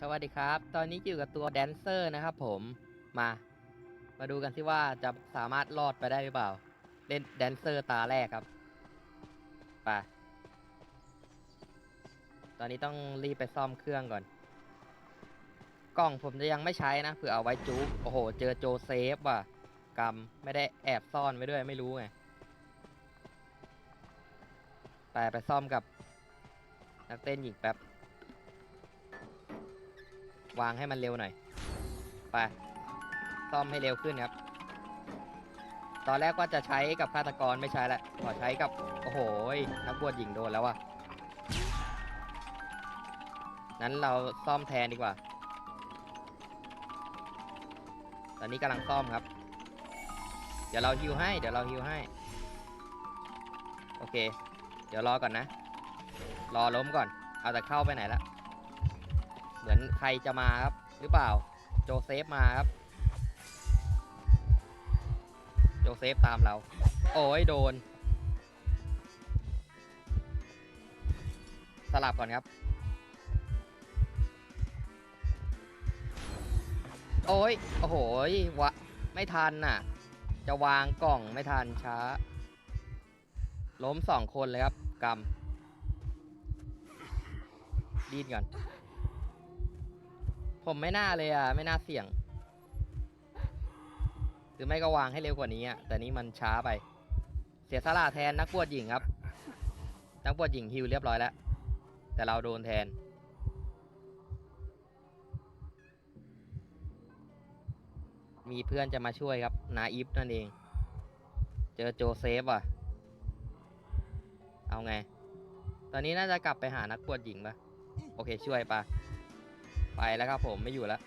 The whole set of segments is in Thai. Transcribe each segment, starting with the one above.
สวัสดีครับ ตอนนี้อยู่กับตัวแดนเซอร์นะครับผม มา มาดูกันที่ว่าจะสามารถรอดไปได้หรือเปล่า เล่นแดนเซอร์ตาแรกครับ ไป ตอนนี้ต้องรีบไปซ่อมเครื่องก่อน กล่องผมจะยังไม่ใช้นะเผื่อเอาไว้จุกโอ้โห เจอโจเซฟว่ะกรรมไม่ได้แอบซ่อนไว้ด้วยไม่รู้ไง ไปไปซ่อมกับนักเต้นหญิงแป๊บ วางให้มันเร็วหน่อย ไปซ่อมให้เร็วขึ้นครับ ตอนแรกว่าจะใช้กับฆาตกรไม่ใช้ละขอใช้กับ โอ้โหนักบวชหญิงโดนแล้วว่ะนั้นเราซ่อมแทนดีกว่า ตอนนี้กำลังซ่อมครับ เดี๋ยวเราฮิวให้ เดี๋ยวเราฮิวให้ โอเค เดี๋ยวรอก่อนนะ รอล้มก่อน เอาแต่เข้าไปไหนละ เหมือนใครจะมาครับ หรือเปล่า โจเซฟมาครับ โจเซฟตามเรา โอ้ยโดน สลับก่อนครับ โอ้ย โอ้โหวะ ไม่ทันน่ะ จะวางกล่องไม่ทันช้า ล้มสองคนเลยครับกำดีดก่อน ผมไม่น่าเลยอะ ไม่น่าเสี่ยง หรือไม่ก็วางให้เร็วกว่านี้อะ แต่นี้มันช้าไป เสียสละแทนนักบวชหญิงครับ นักบวชหญิงฮิวเรียบร้อยแล้ว แต่เราโดนแทน มีเพื่อนจะมาช่วยครับ นาอิฟนั่นเอง เจอโจเซฟอะ เอาไง ตอนนี้น่าจะกลับไปหานักบวชหญิงปะโอเคช่วยปะ ไปแล้วครับผมไม่อยู่แล้ว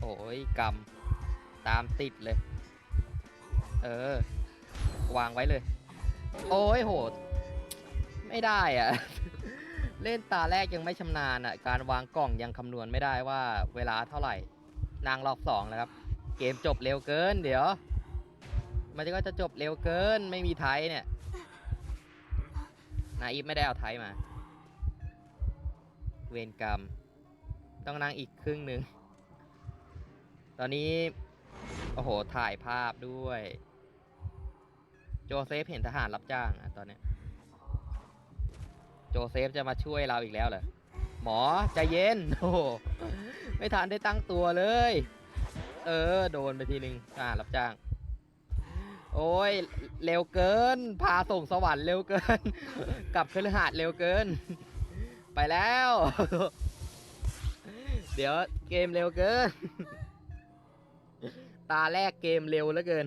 โอ้ยกำตามติดเลย เออ วางไว้เลย โอ้ยโหด ไม่ได้อะ เล่นตาแรกยังไม่ชำนาญอะ การวางกล่องยังคำนวณไม่ได้ว่าเวลาเท่าไหร่ นางรอบสองแล้วครับ เกมจบเร็วเกิน เดี๋ยว มันก็จะจบเร็วเกินไม่มีไทยเนี่ย นาอีฟไม่ได้เอาไทยมา เวรกรรม ต้องนั่งอีกครึ่งหนึ่ง ตอนนี้ โอ้โห ถ่ายภาพด้วย โจเซฟเห็นทหารรับจ้างอะตอนนี้ โจเซฟจะมาช่วยเราอีกแล้วเหรอ หมอใจเย็น โอ้ไม่ทันได้ตั้งตัวเลย เออ โดนไปทีหนึ่งทหารรับจ้างโอ้ย เร็วเกิน พาส่งสวรรค์เร็วเกิน กลับคฤหาสน์เร็วเกิน ไปแล้ว เดี๋ยวเกมเร็วเกิน ตาแรกเกมเร็วเหลือเกิน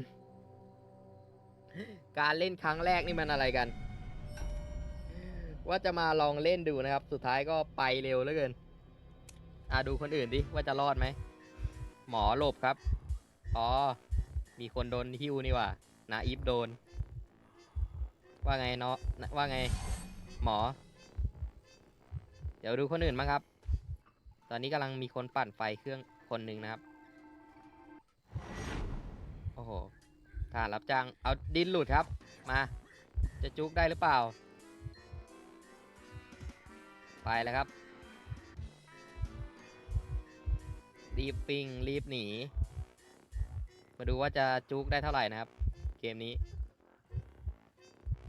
การเล่นครั้งแรกนี่มันอะไรกัน ว่าจะมาลองเล่นดูนะครับ สุดท้ายก็ไปเร็วเหลือเกิน อะดูคนอื่นดิว่าจะรอดไหม หมอหลบครับ อ๋อ มีคนโดนฮิวนี่ว่านาอีฟโดน ว่าไงเนาะว่าไง หมอ เดี๋ยวดูคนอื่นบ้างครับ ตอนนี้กำลังมีคนปั่นไฟเครื่องคนหนึ่งนะครับ โอ้โหทหารรับจ้าง เอาดินหลุดครับ มา จะจุกได้หรือเปล่า ไปแล้วครับ รีบปิงรีบหนี มาดูว่าจะจุกได้เท่าไหร่นะครับ เกมนี้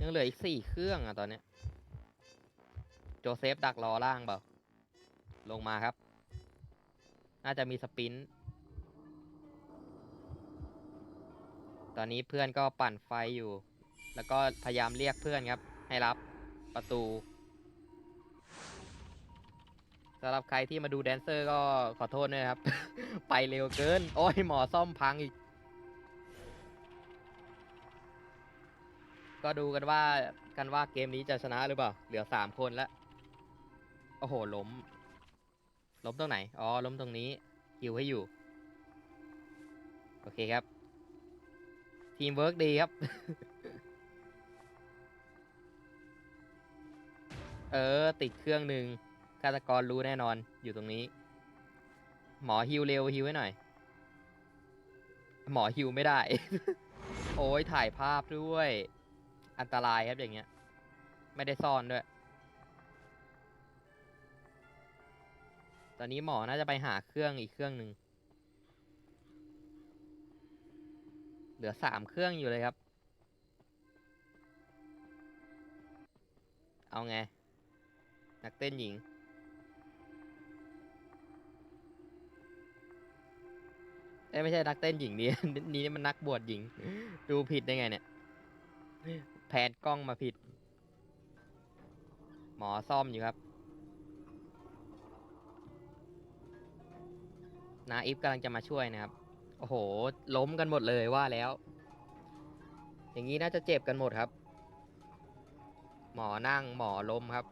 ยังเหลืออีกสี่เครื่องอะตอนเนี้ย โจเซฟดักรอล่างเปล่า ลงมาครับ น่าจะมีสปรินต์ตอนนี้เพื่อนก็ปั่นไฟอยู่ แล้วก็พยายามเรียกเพื่อนครับ ให้รับประตูสำหรับใครที่มาดูแดนเซอร์ก็ขอโทษด้วยนะครับ ไปเร็วเกิน โอ้ยหมอซ่อมพังอีก ก็ดูกันว่ากันว่าเกมนี้จะชนะหรือเปล่า เหลือสามคนแล้ว โอ้โหล้ม ล้มตรงไหน อ๋อ ล้มตรงนี้ฮิวให้อยู่ โอเคครับ ทีมเวิร์กดีครับ เออ ติดเครื่องหนึ่งฆาตกรรู้แน่นอนอยู่ตรงนี้ หมอฮิวเร็วฮิวให้หน่อย หมอฮิวไม่ได้ โอ้ยถ่ายภาพด้วย อันตรายครับอย่างเงี้ย ไม่ได้ซ่อนด้วย อนนี้หมอน่าจะไปหาเครื่องอีกเครื่องหนึ่งเหลือสามเครื่องอยู่เลยครับ เอาไง นักเต้นหญิง เอ้ไม่ใช่นักเต้นหญิงนี่นี่มันนักบวชหญิง ดูผิดได้ไงเนี่ย แผนกล้องมาผิด หมอซ่อมอยู่ครับ นาอิฟกำลังจะมาช่วยนะครับ โอ้โห ล้มกันหมดเลยว่าแล้ว อย่างนี้น่าจะเจ็บกันหมดครับ หมอนั่งหมอล้มครับ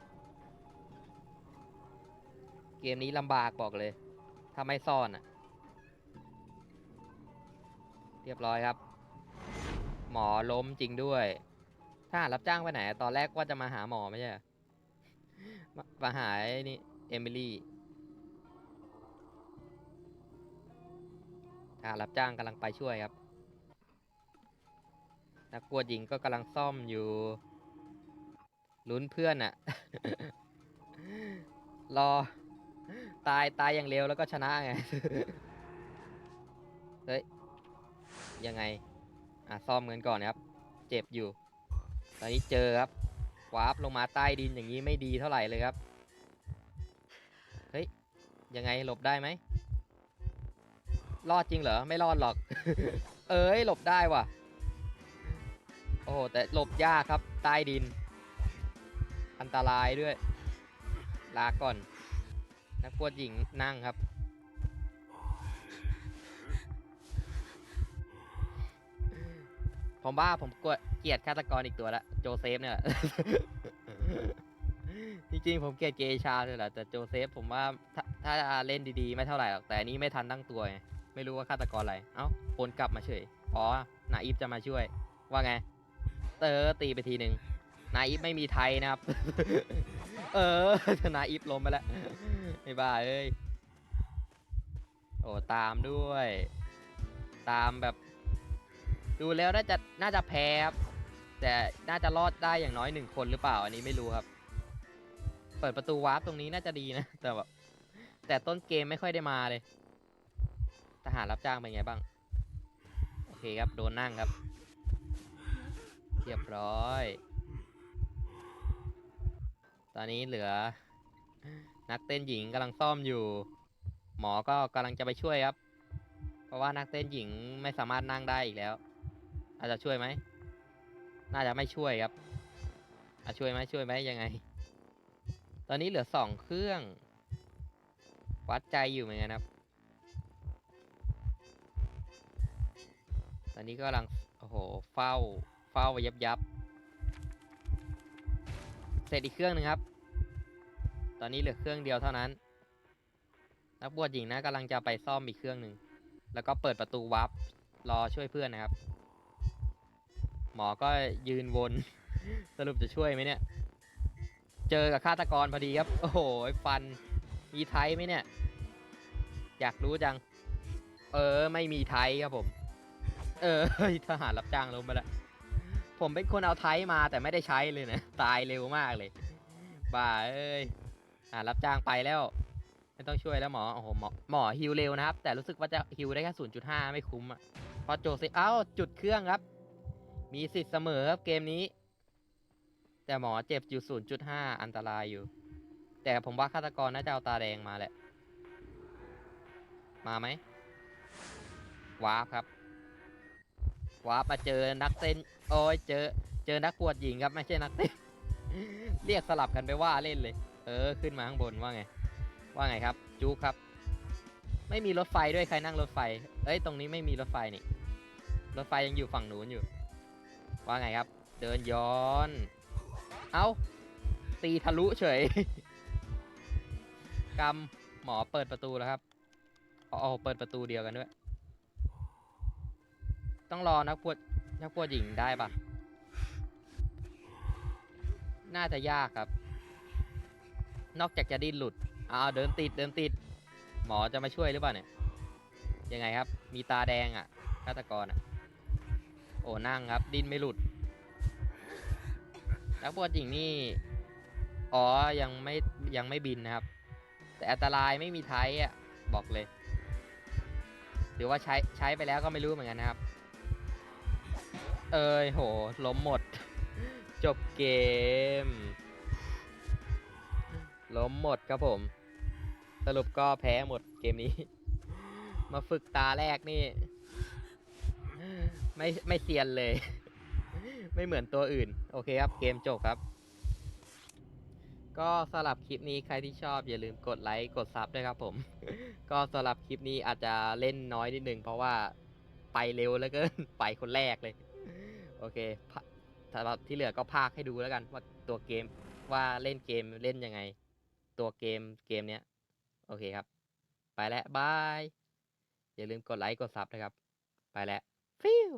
เกมนี้ลำบากบอกเลยถ้าไม่ซ่อนอะเรียบร้อยครับ หมอล้มจริงด้วยถ้าหารับจ้างไปไหน ตอนแรกว่าจะมาหาหมอไม่ใช่มาหาไอ้นี่เอมิลี่ ทหารรับจ้างกำลังไปช่วยครับ นักกวดหญิงก็กำลังซ่อมอยู่ลุ้นเพื่อนอะรอ ตายตายอย่างเร็วแล้วก็ชนะไง เฮ้ย ยังไง อะซ่อมเงินก่อนนะครับ เจ็บอยู่ ตอนนี้เจอครับวาร์ปลงมาใต้ดินอย่างนี้ไม่ดีเท่าไหร่เลยครับ เฮ้ย ยังไงหลบได้ไหม รอดจริงเหรอ ไม่รอดหรอก เอ้ย หลบได้ว่ะ โอ้โห แต่หลบยากครับ ใต้ดิน อันตรายด้วย ลาก่อน นักกวดหญิงนั่งครับ ผมว่าผมกลัวเกลียดฆาตกรอีกตัวละ โจเซฟเนี่ยแหละ จริงๆผมเกลียดเกชาเลยแหละแต่โจเซฟผมว่าถ้าถ้าเล่นดีๆ ไม่เท่าไหร่หรอก แต่อันนี้ไม่ทันตั้งตัวไง ไม่รู้ว่าฆาตกรอะไร เอ้าโอนกลับมาเฉย อ๋อ นาอีฟจะมาช่วย ว่าไง เตอตีไปทีหนึ่งนาอีฟไม่มีไทยนะครับ เออนาอีฟล้มไปแล้วไอ้บ้าเอ้ย โอ้ตามด้วย ตามแบบ ดูแล้วน่าจะน่าจะแพ้ครับ แต่น่าจะรอดได้อย่างน้อยหนึ่งคนหรือเปล่า อันนี้ไม่รู้ครับ เปิดประตูวาร์ปตรงนี้น่าจะดีนะ แต่แบบแต่ต้นเกมไม่ค่อยได้มาเลย ทหารรับจ้างเป็นไงบ้าง โอเคครับ โดนนั่งครับ เรียบร้อย ตอนนี้เหลือ นักเต้นหญิงกำลังซ่อมอยู่ หมอก็กำลังจะไปช่วยครับ เพราะว่านักเต้นหญิงไม่สามารถนั่งได้อีกแล้ว อาจจะช่วยไหม น่าจะไม่ช่วยครับอาช่วยไหมช่วยไหมยังไง ตอนนี้เหลือสองเครื่อง วัดใจอยู่เหมือนกันครับ อนนี้ก็กำลัง โอ้โห เฝ้า เฝ้าไปยับยับ เสร็จอีกเครื่องหนึ่งครับ ตอนนี้เหลือเครื่องเดียวเท่านั้น นักบวชหญิงนะกำลังจะไปซ่อมอีกเครื่องหนึ่ง แล้วก็เปิดประตูวับรอช่วยเพื่อนนะครับ หมอก็ยืนวน สรุปจะช่วยไหมเนี่ย เจอกับฆาตกรพอดีครับ โอ้โห ฟัน มีไทยไหมเนี่ย อยากรู้จัง เออ ไม่มีไทยครับผม เออทหารรับจ้างลงไปล้วผมเป็นคนเอาไทยมาแต่ไม่ได้ใช้เลยนะ ตายเร็วมากเลย บ้าเอ้ยอ่ารับจ้างไปแล้ว ไม่ต้องช่วยแล้วหมอโอ้โหหมอหมอฮิวเร็วนะครับ แต่รู้สึกว่าจะฮิวได้แค่0.5ไม่คุ้มอะพราะโจเซเอ้าจุดเครื่องครับ มีสิทธิ์เสมอครับเกมนี้ แต่หมอเจ็บอยู่0.5อันตรายอยู่ แต่ผมว่าฆาตกรน่าจะเอาตาแดงมาแหละ มาไหมวาร์ปครับ วาร์ปมาเจอนักเต้นโอ้ยเจอ เจอนักปวดหญิงครับไม่ใช่นักเต้น เรียกสลับกันไปว่าเล่นเลย เออขึ้นมาข้างบนว่าไง ว่าไงครับจู๊กครับ ไม่มีรถไฟด้วยใครนั่งรถไฟ เอ้ยตรงนี้ไม่มีรถไฟนี่ รถไฟยังอยู่ฝั่งนู้นอยู่ ว่าไงครับ เดินย้อน เอา้าตีทะลุเฉยกำหมอเปิดประตูแล้วครับอ๋อเปิดประตูเดียวกันด้วย ต้องรอนักปวดนักปวดหญิงได้ปะน่าจะยากครับ นอกจากจะดิ้นหลุดอ้าวเดินติดเดินติด หมอจะมาช่วยหรือเปล่าเนี่ย ยังไงครับ มีตาแดงอะฆาตกรอะ โอ้นั่งครับ ดิ้นไม่หลุด นักบวชหญิงนี่ อ๋อ ยังไม่ยังไม่บินนะครับ แต่อันตรายไม่มีไทยอะ บอกเลย หรือว่าใช้ใช้ไปแล้วก็ไม่รู้เหมือนกันนะครับ เอ้ยโหล้มหมด จบเกม ล้มหมดครับผม สรุปก็แพ้หมดเกมนี้ มาฝึกตาแรกนี่ ไม่ไม่เซียนเลย ไม่เหมือนตัวอื่น โอเคครับเกมจบครับ ก็สำหรับคลิปนี้ใครที่ชอบ อย่าลืมกดไลค์กดซับด้วยครับผม ก็สำหรับคลิปนี้อาจจะเล่นน้อยนิดนึงเพราะว่าไปเร็วแล้วกินไปคนแรกเลย โอเคสำหรับที่เหลือก็พาคให้ดูแล้วกันว่าตัวเกมว่าเล่นเกมเล่นยังไง ตัวเกมเกมเนี้ย โอเคครับ ไปแล้วบาย อย่าลืมกดไลค์กดซับนะครับ ไปแล้วฟิว